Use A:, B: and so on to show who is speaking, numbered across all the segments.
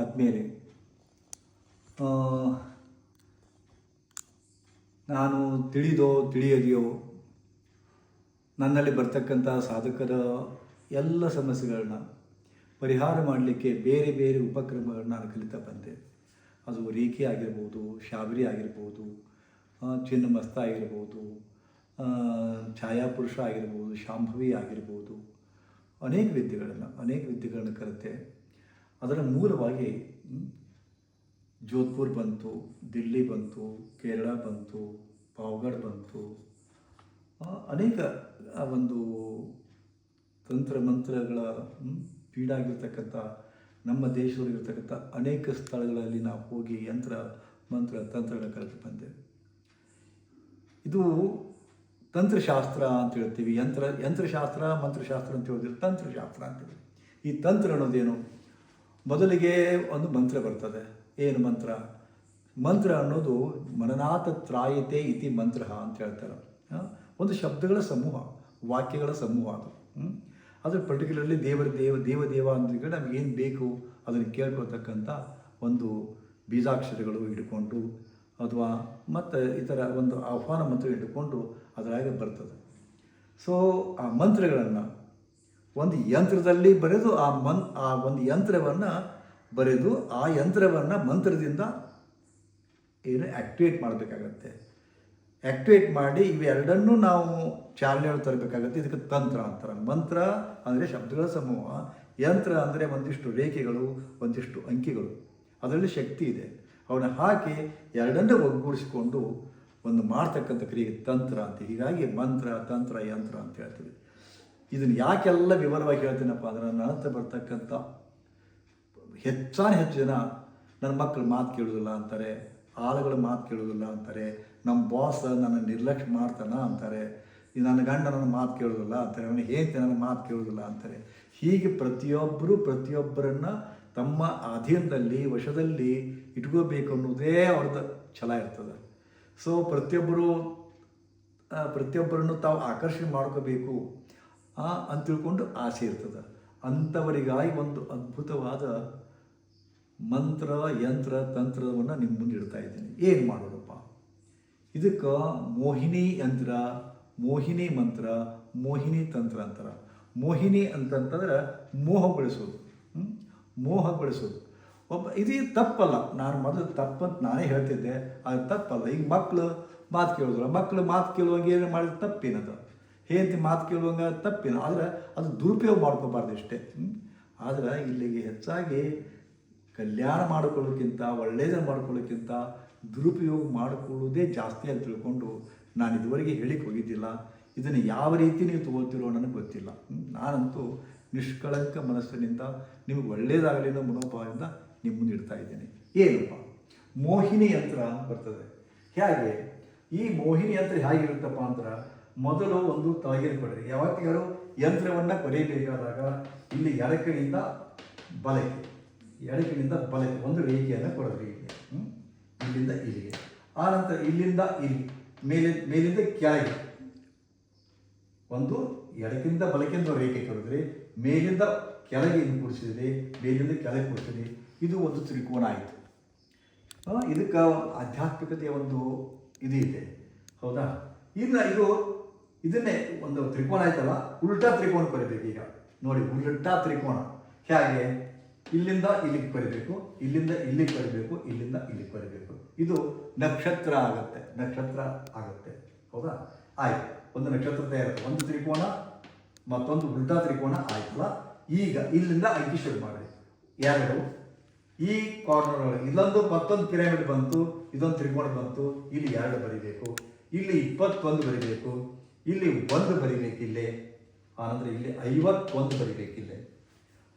A: ಆದಮೇಲೆ ನಾನು ತಿಳಿದೋ ತಿಳಿಯದೆಯೋ ನನ್ನಲ್ಲಿ ಬರ್ತಕ್ಕಂಥ ಸಾಧಕರ ಎಲ್ಲ ಸಮಸ್ಯೆಗಳನ್ನ ಪರಿಹಾರ ಮಾಡಲಿಕ್ಕೆ ಬೇರೆ ಬೇರೆ ಉಪಕ್ರಮಗಳನ್ನ ನಾನು ಕಲಿತಾ ಬಂದೆ. ಅದು ರೇಖೆ ಆಗಿರ್ಬೋದು, ಶಾಬರಿ ಆಗಿರ್ಬೋದು ಚಿನ್ನಮಸ್ತ ಆಗಿರ್ಬೋದು ಛಾಯಾಪುರುಷ ಆಗಿರ್ಬೋದು, ಶಾಂಭವಿ ಆಗಿರ್ಬೋದು. ಅನೇಕ ವಿದ್ಯೆಗಳನ್ನು ಅನೇಕ ವಿದ್ಯೆಗಳನ್ನು ಕಲಿತೆ. ಅದರ ಮೂಲವಾಗಿ ಜೋಧ್ಪುರ್ ಬಂತು, ದಿಲ್ಲಿ ಬಂತು, ಕೇರಳ ಬಂತು ಪಾವ್ಗಡ್ ಬಂತು. ಅನೇಕ ಒಂದು ತಂತ್ರ ಮಂತ್ರಗಳ ಪೀಡಾಗಿರ್ತಕ್ಕಂಥ, ನಮ್ಮ ದೇಶದಲ್ಲಿರ್ತಕ್ಕಂಥ ಅನೇಕ ಸ್ಥಳಗಳಲ್ಲಿ ನಾವು ಹೋಗಿ ಯಂತ್ರ, ಮಂತ್ರ, ತಂತ್ರಗಳನ್ನ ಕಲಿತು ಬಂದೆ ಇದು ತಂತ್ರಶಾಸ್ತ್ರ ಅಂತ ಹೇಳ್ತೀವಿ. ಯಂತ್ರ, ಯಂತ್ರಶಾಸ್ತ್ರ, ಮಂತ್ರಶಾಸ್ತ್ರ ಅಂತ ಹೇಳಿದ್ರೆ ತಂತ್ರಶಾಸ್ತ್ರ ಅಂತೇಳಿ ಈ ತಂತ್ರ ಅನ್ನೋದೇನು? ಮೊದಲಿಗೆ ಒಂದು ಮಂತ್ರ ಬರ್ತದೆ. ಏನು ಮಂತ್ರ? ಮಂತ್ರ ಅನ್ನೋದು ಮನನಾಥ ತ್ರಾಯತೆ ಇತಿ ಮಂತ್ರ ಅಂತ ಹೇಳ್ತಾರೆ. ಒಂದು ಶಬ್ದಗಳ ಸಮೂಹ, ವಾಕ್ಯಗಳ ಸಮೂಹ ಅದು? ಅದ್ರ ಪರ್ಟಿಕ್ಯುಲರ್ಲಿ ದೇವರ ದೇವ ದೇವ ದೇವ ಅಂದ್ರೆ ನಮಗೇನು ಬೇಕು ಅದನ್ನು ಕೇಳ್ಕೊಳ್ತಕ್ಕಂಥ ಒಂದು ಬೀಜಾಕ್ಷರಗಳು ಹಿಡ್ಕೊಂಡು ಅಥವಾ ಮತ್ತು ಇತರ ಒಂದು ಆಹ್ವಾನ ಮಂತ್ರ ಹಿಡ್ಕೊಂಡು ಅದರಾಗೆ ಬರ್ತದೆ. ಸೊ ಆ ಮಂತ್ರಗಳನ್ನು ಒಂದು ಯಂತ್ರದಲ್ಲಿ ಬರೆದು ಆ ಮನ್, ಆ ಒಂದು ಯಂತ್ರವನ್ನು ಬರೆದು ಆ ಯಂತ್ರವನ್ನು ಮಂತ್ರದಿಂದ ಏನು ಆ್ಯಕ್ಟಿವೇಟ್ ಮಾಡಬೇಕಾಗತ್ತೆ. ಆ್ಯಕ್ಟಿವೇಟ್ ಮಾಡಿ ಇವೆರಡನ್ನೂ ನಾವು ಚಾಲನೆಗಳು ತರಬೇಕಾಗತ್ತೆ. ಇದಕ್ಕೆ ತಂತ್ರ ಅಂತಾರೆ. ಮಂತ್ರ ಅಂದರೆ ಶಬ್ದಗಳ ಸಮೂಹ, ಯಂತ್ರ ಅಂದರೆ ಒಂದಿಷ್ಟು ರೇಖೆಗಳು, ಒಂದಿಷ್ಟು ಅಂಕಿಗಳು. ಅದರಲ್ಲಿ ಶಕ್ತಿ ಇದೆ. ಅವನ್ನ ಹಾಕಿ ಎರಡನ್ನೂ ಒಗ್ಗೂಡಿಸಿಕೊಂಡು ಒಂದು ಮಾಡ್ತಕ್ಕಂಥ ಕ್ರಿಯೆ ತಂತ್ರ ಅಂತ. ಹೀಗಾಗಿ ಮಂತ್ರ, ತಂತ್ರ, ಯಂತ್ರ ಅಂತ ಹೇಳ್ತೀವಿ. ಇದನ್ನು ಯಾಕೆಲ್ಲ ವಿವರವಾಗಿ ಹೇಳ್ತೀನಪ್ಪ? ಅಂದ್ರೆ ನನ್ನ ಹತ್ರ ಬರ್ತಕ್ಕಂಥ ಹೆಚ್ಚಾನ ಹೆಚ್ಚು ಜನ ನನ್ನ ಮಕ್ಕಳು ಮಾತು ಕೇಳೋದಿಲ್ಲ ಅಂತಾರೆ, ಆಳುಗಳ ಮಾತು ಕೇಳೋದಿಲ್ಲ ಅಂತಾರೆ ನಮ್ಮ ಬಾಸ್ ನನ್ನ ನಿರ್ಲಕ್ಷ್ಯ ಮಾಡ್ತಾನ ಅಂತಾರೆ ನನ್ನ ಗಂಡ ನನ್ನ ಮಾತು ಕೇಳೋದಿಲ್ಲ ಅಂತಾರೆ, ಅವನು ಹೇಗೆ ನನ್ನ ಮಾತು ಕೇಳೋದಿಲ್ಲ ಅಂತಾರೆ. ಹೀಗೆ ಪ್ರತಿಯೊಬ್ಬರು ಪ್ರತಿಯೊಬ್ಬರನ್ನ ತಮ್ಮ ಅಧೀನದಲ್ಲಿ, ವಶದಲ್ಲಿ ಇಟ್ಕೋಬೇಕು ಅನ್ನೋದೇ ಅವ್ರದ್ದು ಛಲ ಇರ್ತದೆ. ಸೊ ಪ್ರತಿಯೊಬ್ಬರು ಪ್ರತಿಯೊಬ್ಬರನ್ನು ತಾವು ಆಕರ್ಷಣೆ ಮಾಡ್ಕೋಬೇಕು. ಅಂತ ತಿಳ್ಕೊಂಡು ಆಸೆ ಇರ್ತದೆ. ಅಂಥವರಿಗಾಗಿ ಒಂದು ಅದ್ಭುತವಾದ ಮಂತ್ರ, ಯಂತ್ರ, ತಂತ್ರವನ್ನು ನಿಮ್ಮ ಮುಂದೆ ಇಡ್ತಾ ಇದ್ದೀನಿ. ಏನು ಮಾಡೋದಪ್ಪ? ಇದಕ್ಕೆ ಮೋಹಿನಿ ಯಂತ್ರ, ಮೋಹಿನಿ ಮಂತ್ರ, ಮೋಹಿನಿ ತಂತ್ರ ಅಂತಾರೆ. ಮೋಹಿನಿ ಅಂತಂತಂದ್ರೆ ಮೋಹಗೊಳಿಸೋದು? ಮೋಹಗೊಳಿಸೋದು ಒಬ್ಬ ಇದು ತಪ್ಪಲ್ಲ. ನಾನು ಮೊದಲು ತಪ್ಪಂತ ನಾನೇ ಹೇಳ್ತಿದ್ದೆ. ಅದು ತಪ್ಪಲ್ಲ. ಈಗ ಮಕ್ಕಳು ಮಾತು ಕೇಳೋದಿಲ್ಲ. ಮಕ್ಕಳು ಮಾತು ಕೇಳುವಾಗ ಏನು ಮಾಡಿದ್ರೆ? ತಪ್ಪೇನದು? ಹೇಂತಿ ಮಾತು ಕೇಳುವಂಗ ತಪ್ಪಿಲ್ಲ. ಆದರೆ ಅದು ದುರುಪಯೋಗ ಮಾಡ್ಕೋಬಾರ್ದು ಇಷ್ಟೇ? ಆದ್ರೆ ಇಲ್ಲಿಗೆ ಹೆಚ್ಚಾಗಿ ಕಲ್ಯಾಣ ಮಾಡಿಕೊಳ್ಳೋಕ್ಕಿಂತ ಒಳ್ಳೆಯದನ್ನು ಮಾಡ್ಕೊಳ್ಳೋಕ್ಕಿಂತ ದುರುಪಯೋಗ ಮಾಡಿಕೊಳ್ಳೋದೇ ಜಾಸ್ತಿ ಅಂತ ತಿಳ್ಕೊಂಡು ನಾನು ಇದುವರೆಗೆ ಹೇಳಿಕ್ಕೆ ಹೋಗಿದ್ದಿಲ್ಲ. ಇದನ್ನು ಯಾವ ರೀತಿ ನೀವು ತಗೋತಿರೋ ನನಗೆ ಗೊತ್ತಿಲ್ಲ. ನಾನಂತೂ ನಿಷ್ಕಳಂಕ ಮನಸ್ಸಿನಿಂದ ನಿಮಗೆ ಒಳ್ಳೆಯದಾಗಲಿ ಅನ್ನೋ ಮನೋಭಾವದಿಂದ ನಿಮ್ಮ ಮುಂದೆ ಇಡ್ತಾ ಇದ್ದೇನೆ. ಏನಪ್ಪ? ಮೋಹಿನಿ ಯಂತ್ರ ಬರ್ತದೆ. ಹೇಗೆ? ಈ ಮೋಹಿನಿ ಯಂತ್ರ ಹೇಗಿರುತ್ತಪ್ಪ ಅಂದ್ರೆ ಮೊದಲು ಒಂದು ಕೊಡ್ರಿ ಯಾವತ್ತಿಗಾರು ಯಂತ್ರವನ್ನು ಕೊರೆಯಬೇಕಾದಾಗ ಇಲ್ಲಿ ಎಡಕಡೆಯಿಂದ ಬಲಕ್ಕೆ ಎಡಕಡೆಯಿಂದ ಬಲಕ್ಕೆ ಒಂದು ರೇಖೆಯನ್ನು ಕೊಡೋದು ಇಲ್ಲಿ? ಇಲ್ಲಿಂದ ಇಲ್ಲಿಗೆ. ಆನಂತರ ಇಲ್ಲಿಂದ ಇಲ್ಲಿ, ಮೇಲೆ, ಮೇಲಿಂದ ಕೆಳಗೆ ಒಂದು ಎಡಕ್ಕಿಂದ ಬಲಕ್ಕಿಂದ ರೇಖೆ ಕೊಡಿದ್ರಿ ಮೇಲಿಂದ ಕೆಳಗೆ ಇದು ಕೂಡಿಸಿದ್ರಿ ಮೇಲಿಂದ ಕೆಳಗೆ ಕೂಡಿಸಿದ್ರಿ ಇದು ಒಂದು ತ್ರಿಕೋನ ಆಯಿತು. ಇದಕ್ಕೆ ಆಧ್ಯಾತ್ಮಿಕತೆಯ ಒಂದು ಇದು ಇದೆ. ಹೌದಾ? ಇನ್ನು ಇದು ಇದನ್ನೇ ಒಂದು ತ್ರಿಕೋನ ಆಯ್ತಲ್ಲ? ಉಲ್ಟಾ ತ್ರಿಕೋನ ಬರಿಬೇಕು ಈಗ. ನೋಡಿ, ಉಲ್ಟಾ ತ್ರಿಕೋನ. ಹೇಗೆ? ಇಲ್ಲಿಂದ ಇಲ್ಲಿಗೆ ಬರಿಬೇಕು, ಇಲ್ಲಿಂದ ಇಲ್ಲಿಗೆ ಬರಿಬೇಕು, ಇಲ್ಲಿಂದ ಇಲ್ಲಿಗೆ ಬರಿಬೇಕು. ಇದು ನಕ್ಷತ್ರ ಆಗುತ್ತೆ. ನಕ್ಷತ್ರ ಆಗುತ್ತೆ. ಹೌದಾ? ಆಯ್ತು. ಒಂದು ನಕ್ಷತ್ರ ತಯಾರುತ್ತೆ ಒಂದು ತ್ರಿಕೋನ, ಮತ್ತೊಂದು ಉಲ್ಟಾ ತ್ರಿಕೋನ ಆಯ್ತಲ್ಲ? ಈಗ ಇಲ್ಲಿಂದ ಅಂಕಿ ಶುರು ಮಾಡಿ ಎರಡು. ಈ ಕಾರ್ನರ್ ಒಳಗೆ ಇಲ್ಲೊಂದು, ಮತ್ತೊಂದು ಪಿರಮಿಡ್ ಬಂತು, ಇದೊಂದು ತ್ರಿಕೋನ ಬಂತು, ಇಲ್ಲಿ ಎರಡು ಬರಿಬೇಕು, ಇಲ್ಲಿ ಇಪ್ಪತ್ತೊಂದು ಬರಿಬೇಕು ಇಲ್ಲಿ ಒಂದು ಬರಿಬೇಕು ಅಂದರೆ ಆನಂತರ ಇಲ್ಲಿ ಐವತ್ತೊಂದು ಬರಿಬೇಕಿಲ್ಲೆ.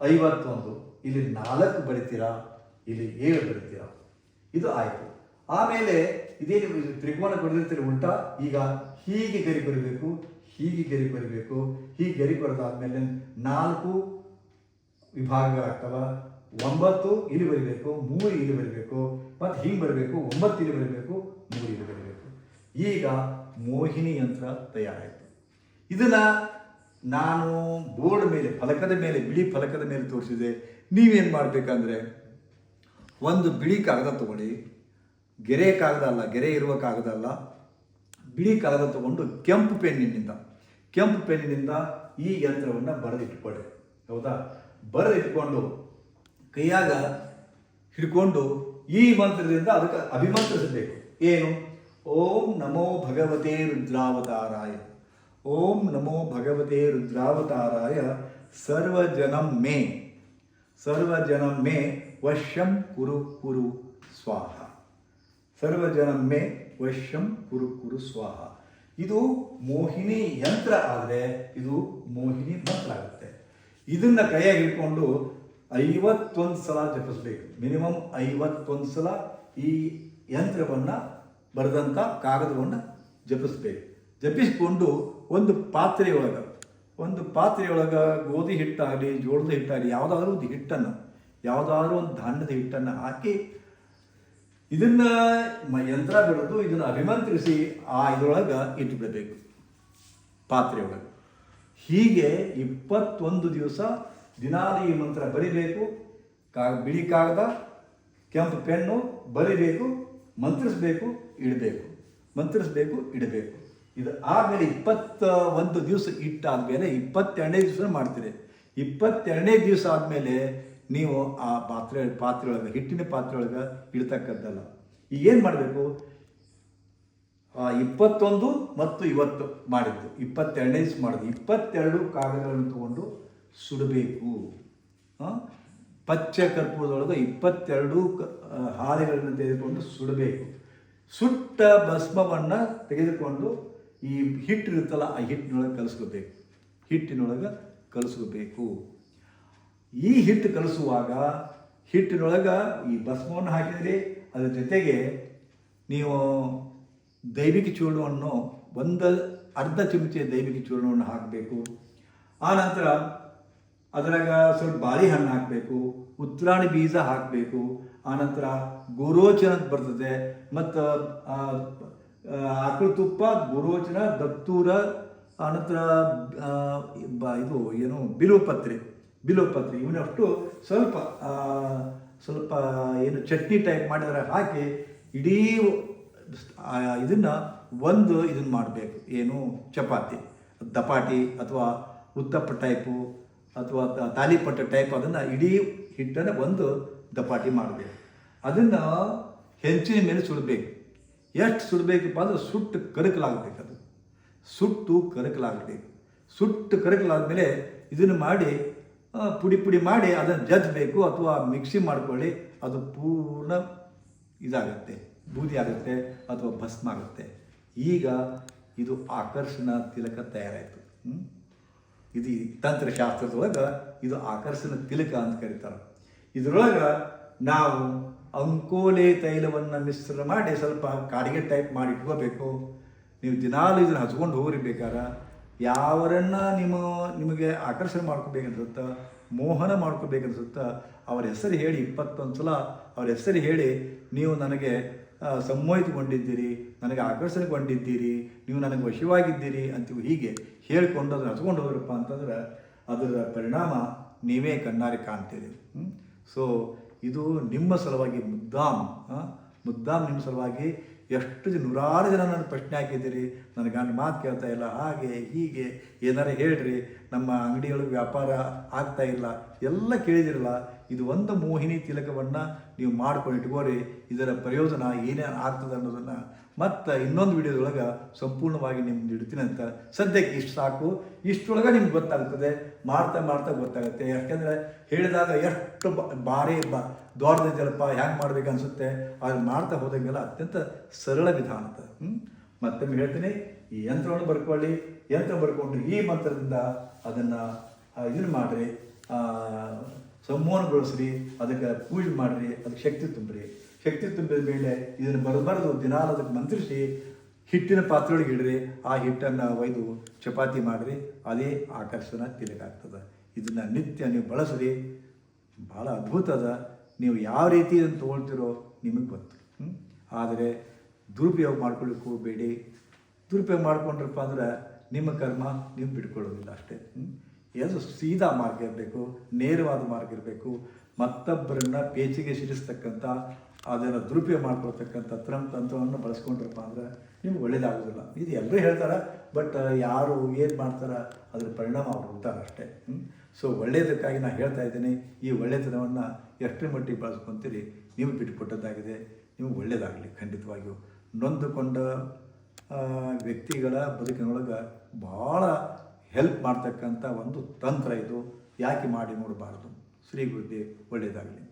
A: ಐವತ್ತೊಂದು, ಇಲ್ಲಿ ನಾಲ್ಕು ಬರಿತೀರಾ? ಇಲ್ಲಿ ಏಳು ಬರಿತೀರಾ? ಇದು ಆಯಿತು. ಆಮೇಲೆ ಇದೇನು ಇದು ತ್ರಿಕೋನ ಬರೆದಿರ್ತೀರಿ ಉಲ್ಟಾ. ಈಗ ಹೀಗೆ ಗರಿ ಬರಬೇಕು, ಹೀಗೆ ಗರಿ ಬರಬೇಕು. ಹೀಗೆ ಗರಿ ಬರೆದಾದ್ಮೇಲೆ ನಾಲ್ಕು ವಿಭಾಗಗಳಾಗ್ತವ. ಒಂಬತ್ತು ಇಲ್ಲಿ ಬರಿಬೇಕು, ಮೂರು ಇಲ್ಲಿ ಬರಿಬೇಕು. ಮತ್ತು ಹಿಂಗೆ ಬರಬೇಕು, ಒಂಬತ್ತು ಇಲ್ಲಿ ಬರಬೇಕು, ಮೂರು ಇಲ್ಲಿ ಬರಬೇಕು. ಈಗ ಮೋಹಿನಿ ಯಂತ್ರ ತಯಾರಾಯಿತು. ಇದನ್ನು ನಾನು ಬೋರ್ಡ್ ಮೇಲೆ, ಫಲಕದ ಮೇಲೆ, ಬಿಳಿ ಫಲಕದ ಮೇಲೆ ತೋರಿಸಿದೆ. ನೀವೇನು ಮಾಡಬೇಕಂದ್ರೆ, ಒಂದು ಬಿಳಿ ಕಾಗದ ತಗೊಳ್ಳಿ. ಗೆರೆ ಕಾಗದ ಅಲ್ಲ, ಗೆರೆ ಇರುವ ಕಾಗದ ಅಲ್ಲ. ಬಿಳಿ ಕಾಗದ ತಗೊಂಡು ಕೆಂಪು ಪೆನ್ನಿನಿಂದ ಕೆಂಪು ಪೆನ್ನಿನಿಂದ ಈ ಯಂತ್ರವನ್ನು ಬರೆದಿಟ್ಕೊಳ್ಳಿ. ಹೌದಾ? ಬರೆದಿಟ್ಕೊಂಡು ಕೈಯಾಗ ಹಿಡ್ಕೊಂಡು ಈ ಮಂತ್ರದಿಂದ ಅದಕ್ಕೆ ಅಭಿಮಂತ್ರಿಸಬೇಕು. ಏನು? ಓಂ ನಮೋ ಭಗವತೆ ರುದ್ರಾವತಾರಾಯ. ಓಂ ನಮೋ ಭಗವತೆ ರುದ್ರಾವತಾರಾಯ. ಸರ್ವಜನಂ ಮೇ. ಸರ್ವಜನಂ ಮೇ ವಶ್ಯಂ ಕುರು ಕುರು ಸ್ವಾಹ. ಸರ್ವಜನಂ ಮೇ ವಶ್ಯಂ ಕುರು ಕುರು ಸ್ವಾಹ. ಇದು ಮೋಹಿನಿ ಯಂತ್ರ ಆದರೆ ಇದು ಮೋಹಿನಿ ಮಂತ್ರ ಆಗುತ್ತೆ. ಇದನ್ನ ಕೈಯಾಗಿ ಹಿಡ್ಕೊಂಡು ಐವತ್ತೊಂದು ಸಲ ಜಪಿಸ್ಬೇಕು. ಮಿನಿಮಮ್ ಐವತ್ತೊಂದು ಸಲ ಈ ಯಂತ್ರವನ್ನು ಬರೆದಂಥ ಕಾಗದವನ್ನು ಜಪಿಸ್ಬೇಕು. ಜಪಿಸಿಕೊಂಡು ಒಂದು ಪಾತ್ರೆಯೊಳಗೆ ಒಂದು ಪಾತ್ರೆಯೊಳಗೆ ಗೋಧಿ ಹಿಟ್ಟಾಗಲಿ, ಜೋಳದ ಹಿಟ್ಟಾಗಲಿ, ಯಾವುದಾದ್ರೂ ಒಂದು ಹಿಟ್ಟನ್ನು, ಯಾವುದಾದ್ರೂ ಒಂದು ಧಾನ್ಯದ ಹಿಟ್ಟನ್ನು ಹಾಕಿ ಇದನ್ನ ಯಂತ್ರ ಬೆಳೆದು ಇದನ್ನು ಅಭಿಮಂತ್ರಿಸಿ ಆ ಇದರೊಳಗೆ ಇಟ್ಟುಬಿಡಬೇಕು ಪಾತ್ರೆಯೊಳಗೆ. ಹೀಗೆ ಇಪ್ಪತ್ತೊಂದು ದಿವಸ ದಿನಾಲು ಈ ಮಂತ್ರ ಬರಿಬೇಕು. ಕಾ, ಬಿಳಿ ಕಾಗದ, ಕೆಂಪು ಪೆನ್ನು ಬರಿಬೇಕು. ಮಂತ್ರಿಸಬೇಕು ಇಡಬೇಕು. ಮಂತ್ರಿಸಬೇಕು ಇಡಬೇಕು. ಇದು ಆದಮೇಲೆ ಇಪ್ಪತ್ತ ಒಂದು ದಿವಸ ಇಟ್ಟಾದ್ಮೇಲೆ ಇಪ್ಪತ್ತೆರಡನೇ ದಿವಸ ಮಾಡ್ತೀರಿ. ಇಪ್ಪತ್ತೆರಡನೇ ದಿವಸ ಆದಮೇಲೆ ನೀವು ಆ ಪಾತ್ರೆ ಪಾತ್ರೆ ಒಳಗೆ ಹಿಟ್ಟಿನ ಪಾತ್ರೆ ಒಳಗೆ ಇಡ್ತಕ್ಕದ್ದಲ್ಲ ಈಗ ಏನು ಮಾಡಬೇಕು? ಆ, ಇಪ್ಪತ್ತೊಂದು ಮತ್ತು ಇವತ್ತು ಮಾಡಿದ್ದು. ಇಪ್ಪತ್ತೆರಡನೇ ದಿವಸ ಮಾಡಿದ್ದು. ಇಪ್ಪತ್ತೆರಡು ಕಾಗದಗಳನ್ನು ತಗೊಂಡು ಸುಡಬೇಕು. ಪಚ್ಚ ಕರ್ಪೂರದೊಳಗೆ ಇಪ್ಪತ್ತೆರಡು ಆ, ಹಾಳೆಗಳನ್ನು ತೆಗೆದುಕೊಂಡು ಸುಡಬೇಕು. ಸುಟ್ಟ ಭಸ್ಮವನ್ನು ತೆಗೆದುಕೊಂಡು ಈ ಹಿಟ್ಟು ಇರುತ್ತಲ್ಲ ಆ ಹಿಟ್ಟಿನೊಳಗೆ ಕಲಿಸ್ಕೋಬೇಕು. ಹಿಟ್ಟಿನೊಳಗೆ ಕಲಿಸ್ಕೋಬೇಕು. ಈ ಹಿಟ್ಟು ಕಲಿಸುವಾಗ ಹಿಟ್ಟಿನೊಳಗೆ ಈ ಭಸ್ಮವನ್ನು ಹಾಕಿದರೆ ಅದರ ಜೊತೆಗೆ ನೀವು ದೈವಿಕ ಚೂರ್ಣವನ್ನು ಒಂದು ಅರ್ಧ ಚಮಚೆ ದೈವಿಕ ಚೂರ್ಣವನ್ನು ಹಾಕಬೇಕು. ಆನಂತರ ಅದರಾಗ ಸ್ವಲ್ಪ ಬಾಳೆಹಣ್ಣು ಹಾಕಬೇಕು ಉತ್ತರಾಣಿ ಬೀಜ ಹಾಕಬೇಕು. ಆನಂತರ ಗೋರೋಚನ ಅಂತ ಬರ್ತದೆ. ಮತ್ತು ಆಕಳು ತುಪ್ಪ, ಗೋರೋಚನ, ದತ್ತೂರ, ಆನಂತರ ಇದು ಏನು, ಬಿಲೋಪತ್ರೆ. ಬಿಲೋಪತ್ರೆ ಇವನಷ್ಟು ಸ್ವಲ್ಪ ಸ್ವಲ್ಪ ಏನು ಚಟ್ನಿ ಟೈಪ್ ಮಾಡಿದ್ರೆ ಹಾಕಿ ಇಡೀ ಇದನ್ನ ಒಂದು ಇದನ್ನ ಮಾಡಬೇಕು. ಏನು, ಚಪಾತಿ ದಪಾಟಿ ಅಥವಾ ಉತ್ತಪ್ಪ ಟೈಪು ಅಥವಾ ತಾಲಿಪಟ್ಟ ಟೈಪ್ ಅದನ್ನು ಇಡೀ ಹಿಟ್ಟನ್ನು ಒಂದು ದಪಾಟಿ ಮಾಡಬೇಕು. ಅದನ್ನು ಹೆಂಚಿನ ಮೇಲೆ ಸುಡಬೇಕು. ಎಷ್ಟು ಸುಡಬೇಕಪ್ಪ ಅಂದ್ರೆ ಸುಟ್ಟು ಕರಕಲಾಗಬೇಕು ಅದು. ಸುಟ್ಟು ಕರಕಲಾಗಬೇಕು. ಸುಟ್ಟು ಕರಕಲಾದ್ಮೇಲೆ ಇದನ್ನು ಮಾಡಿ ಪುಡಿ ಪುಡಿ ಮಾಡಿ ಅದನ್ನು ಜಜ್ಬೇಕು ಅಥವಾ ಮಿಕ್ಸಿ ಮಾಡ್ಕೊಳ್ಳಿ, ಅದು ಪೂರ್ಣ ಇದಾಗುತ್ತೆ, ಬೂದಿ ಆಗುತ್ತೆ ಅಥವಾ ಭಸ್ಮ ಆಗುತ್ತೆ. ಈಗ ಇದು ಆಕರ್ಷಣ ತಿಲಕ ತಯಾರಾಯಿತು? ಇದು ತಂತ್ರಶಾಸ್ತ್ರದೊಳಗೆ ಇದು ಆಕರ್ಷಣ ತಿಲಕ ಅಂತ ಕರೀತಾರೆ. ಇದರೊಳಗೆ ನಾವು ಅಂಕೋಲೆ ತೈಲವನ್ನು ಮಿಶ್ರಣ ಮಾಡಿ ಸ್ವಲ್ಪ ಕಾಡಿಗೆ ಟೈಪ್ ಮಾಡಿ ಇಟ್ಕೋಬೇಕು. ನೀವು ದಿನಾಲು ಇದನ್ನು ಹಚ್ಕೊಂಡು ಹೋಗ್ರಿ ಬೇಕಾರ. ಯಾವರನ್ನ ನಿಮ್ಮ, ನಿಮಗೆ ಆಕರ್ಷಣೆ ಮಾಡ್ಕೋಬೇಕನ್ಸುತ್ತ, ಮೋಹನ ಮಾಡ್ಕೋಬೇಕನ್ಸುತ್ತ, ಅವ್ರ ಹೆಸರು ಹೇಳಿ ಇಪ್ಪತ್ತೊಂದು ಸಲ ಅವ್ರ ಹೆಸರು ಹೇಳಿ ನೀವು ನನಗೆ ಸಂಮೋಹಿತಗೊಂಡಿದ್ದೀರಿ ನನಗೆ ಆಕರ್ಷಣೆಗೊಂಡಿದ್ದೀರಿ, ನೀವು ನನಗೆ ವಶವಾಗಿದ್ದೀರಿ ಅಂತೀವಿ ಹೀಗೆ ಹೇಳ್ಕೊಂಡು ಅದನ್ನು ಹಚ್ಕೊಂಡು ಹೋದ್ರಪ್ಪ ಅಂತಂದ್ರೆ ಅದರ ಪರಿಣಾಮ ನೀವೇ ಕಣ್ಣಾರೆ ಕಾಣ್ತೀರಿ. ಸೊ ಇದು ನಿಮ್ಮ ಸಲುವಾಗಿ ಮುದ್ದಾಮ್ ಮುದ್ದಾಮ್ ನಿಮ್ಮ ಸಲುವಾಗಿ ಎಷ್ಟು ಜನ ನೂರಾರು ಜನ ನನ್ನ ಪ್ರಶ್ನೆ ಹಾಕಿದ್ದೀರಿ. ನನ್ನ ಗಂಡ ಮಾತು ಕೇಳ್ತಾ ಇಲ್ಲ. ಹಾಗೆ, ಹೀಗೆ, ಏನಾರು ಹೇಳ್ರಿ. ನಮ್ಮ ಅಂಗಡಿಯೊಳಗೆ ವ್ಯಾಪಾರ ಆಗ್ತಾ ಇಲ್ಲ. ಎಲ್ಲ ಕೇಳಿದಿರಲ್ಲ. ಇದು ಒಂದು ಮೋಹಿನಿ ತಿಲಕವನ್ನು ನೀವು ಮಾಡ್ಕೊಂಡು ಇಟ್ಕೋರಿ. ಇದರ ಪ್ರಯೋಜನ ಏನೇನು ಆಗ್ತದೆ ಅನ್ನೋದನ್ನು ಮತ್ತು ಇನ್ನೊಂದು ವಿಡಿಯೋದೊಳಗೆ ಸಂಪೂರ್ಣವಾಗಿ ನಿಮ್ಗೆ ಇಡ್ತೀನಿ ಅಂತ. ಸದ್ಯಕ್ಕೆ ಇಷ್ಟು ಸಾಕು. ಇಷ್ಟೊಳಗೆ ನಿಮ್ಗೆ ಗೊತ್ತಾಗ್ತದೆ. ಮಾಡ್ತಾ ಮಾಡ್ತಾ ಗೊತ್ತಾಗುತ್ತೆ. ಯಾಕೆಂದರೆ ಹೇಳಿದಾಗ ಎಷ್ಟು ಭಾರಿ ಬ ದೊಡ್ಡದೈತಲ್ಲಪ್ಪ ಹ್ಯಾಂಗೆ ಮಾಡ್ಬೇಕು ಅನಿಸುತ್ತೆ. ಅದು ಮಾಡ್ತಾ ಹೋದಂಗೆಲ್ಲ ಅತ್ಯಂತ ಸರಳ ವಿಧಾನ ಅಂತ ಮತ್ತೆ ಮತ್ತೊಮ್ಮೆ ಹೇಳ್ತೀನಿ. ಈ ಯಂತ್ರವನ್ನು ಬರ್ಕೊಳ್ಳಿ. ಯಂತ್ರ ಬರ್ಕೊಂಡು ಈ ಮಂತ್ರದಿಂದ ಅದನ್ನು ಇದನ್ನು ಮಾಡಿರಿ. ಸಂವಹನಗೊಳಿಸ್ರಿ. ಅದಕ್ಕೆ ಪೂಜೆ ಮಾಡಿರಿ. ಅದಕ್ಕೆ ಶಕ್ತಿ ತುಂಬ್ರಿ. ಶಕ್ತಿ ತುಂಬಿದ ಮೇಲೆ ಇದನ್ನು ಬರಬಾರ್ದು ದಿನಾಲು ಮಂತ್ರಿಸಿ ಹಿಟ್ಟಿನ ಪಾತ್ರೆಯೊಳಗೆ ಇಡ್ರಿ, ಆ ಹಿಟ್ಟನ್ನು ಒಯ್ದು ಚಪಾತಿ ಮಾಡಿರಿ, ಅದೇ ಆಕರ್ಷಣ ತಿಲಕ ಇದನ್ನು ನಿತ್ಯ ನೀವು ಬಳಸ್ರಿ. ಭಾಳ ಅದ್ಭುತ ಅದ. ನೀವು ಯಾವ ರೀತಿ ಇದನ್ನು ತೊಗೊಳ್ತಿರೋ ನಿಮಗೆ ಗೊತ್ತು. ಆದರೆ ದುರುಪಯೋಗ ಮಾಡ್ಕೊಳ್ಳಿಕ್ಕೆ ಬೇಡಿ. ದುರುಪಯೋಗ ಮಾಡ್ಕೊಂಡ್ರಪ್ಪ ಅಂದ್ರೆ ನಿಮ್ಮ ಕರ್ಮ ನೀವು ಬಿಟ್ಕೊಳ್ಳೋದಿಲ್ಲ ಅಷ್ಟೇ? ಅದು ಸೀದಾ ಮಾರ್ಗ ಇರಬೇಕು, ನೇರವಾದ ಮಾರ್ಗ ಇರಬೇಕು. ಮತ್ತೊಬ್ಬರನ್ನ ಪೇಚಿಗೆ ಸಿಡಿಸ್ತಕ್ಕಂಥ, ಅದನ್ನು ದುರುಪಯೋಗ ಮಾಡ್ಕೊಳ್ತಕ್ಕಂಥ ತಂತ್ರವನ್ನು ಬಳಸ್ಕೊಂಡ್ರಪ್ಪ ಅಂದ್ರೆ ನಿಮ್ಗೆ ಒಳ್ಳೇದಾಗೋದಿಲ್ಲ. ಇದು ಎಲ್ಲರೂ ಹೇಳ್ತಾರೆ, ಬಟ್ ಯಾರು ಏನು ಮಾಡ್ತಾರೆ, ಅದ್ರ ಪರಿಣಾಮ ಅವ್ರು ಹೋಗ್ತಾರೆ ಅಷ್ಟೇ. ಸೊ ಒಳ್ಳೆಯದಕ್ಕಾಗಿ ನಾನು ಹೇಳ್ತಾ ಇದ್ದೀನಿ, ಈ ಒಳ್ಳೆತನವನ್ನು ಎಷ್ಟರ ಮಟ್ಟಿಗೆ ಬಳಸ್ಕೊತೀರಿ ನೀವು ಬಿಟ್ಟುಕೊಟ್ಟದ್ದಾಗಿದೆ ನೀವು ಒಳ್ಳೆಯದಾಗಲಿ ಖಂಡಿತವಾಗಿಯೂ. ನೊಂದುಕೊಂಡ ವ್ಯಕ್ತಿಗಳ ಬದುಕಿನೊಳಗೆ ಭಾಳ ಹೆಲ್ಪ್ ಮಾಡ್ತಕ್ಕಂಥ ಒಂದು ತಂತ್ರ ಇದು. ಯಾಕೆ ಮಾಡಿ ನೋಡಬಾರ್ದು? ಶ್ರೀ ಗುರುದೇವ್ ಒಳ್ಳೆಯದಾಗಲಿ.